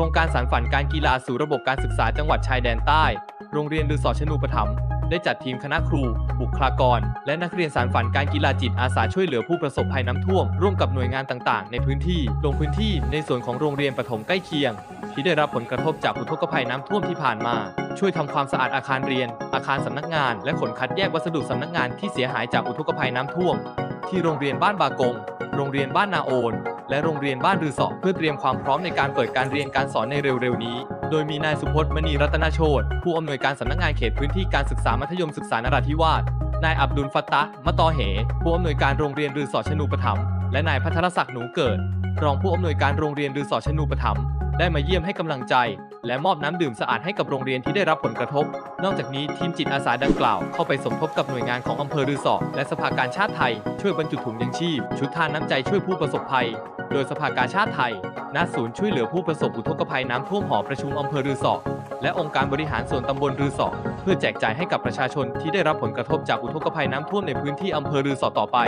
ครงการสารฝันการกีฬาสู่ระบบการศึกษาจังหวัดชายแดนใต้ โรงเรียนรือสอชนูปถัมภ์ได้จัดทีมคณะครู บุคลากร และนักเรียนสารฝันการกีฬาจิตอาสาช่วยเหลือผู้ประสบภัยน้ำท่วม ร่วมกับหน่วยงานต่างๆ ในพื้นที่ ลงพื้นที่ในส่วนของโรงเรียนประถมใกล้เคียง ที่ได้รับผลกระทบจากอุทกภัยน้ำท่วมที่ผ่านมา ช่วยทำความสะอาดอาคารเรียน อาคารสำนักงาน และขนคัดแยกวัสดุสำนักงานที่เสียหายจากอุทกภัยน้ำท่วม ที่โรงเรียนบ้านบากง โรงเรียนบ้านนาโอน และโรงเรียนบ้านรือสอเพื่อเตรียมความพร้อมในการเปิดการเรียนการสอนในเร็วๆนี้ โดยมีนายสุพจน์มณีรัตนโชตผู้อำนวยการสำนักงานเขตพื้นที่การศึกษามัธยมศึกษานราธิวาสนายอับดุลฟัตตะมะตอเห ผู้อำนวยการโรงเรียนรือสอชนูปถัมภ์และนายพัทรศักดิ์หนูเกิด รองผู้อำนวยการโรงเรียนรือสอชนูปถัมภ์ได้มาเยี่ยมให้กำลังใจ และมอบน้ำดื่มสะอาดให้กับโรงเรียนที่ได้รับผลกระทบ นอกจากนี้ทีมจิตอาสาดังกล่าวเข้าไปสมทบกับหน่วยงานของอำเภอรือสอและสภากาชาติไทย ช่วยบรรจุถุงยังชีพ ชุดทานน้ำใจช่วยผู้ประสบภัย โดยสภากาชาติไทยณศูนย์ช่วยเหลือผู้ประสบอุทกภัยน้ำท่วมหอประชุมอำเภอรือสอและองค์การบริหารส่วนตำบลรือสอเพื่อแจกจ่ายให้กับประชาชนที่ได้รับผลกระทบจากอุทกภัยน้ำท่วมในพื้นที่อำเภอรือสอต่อไป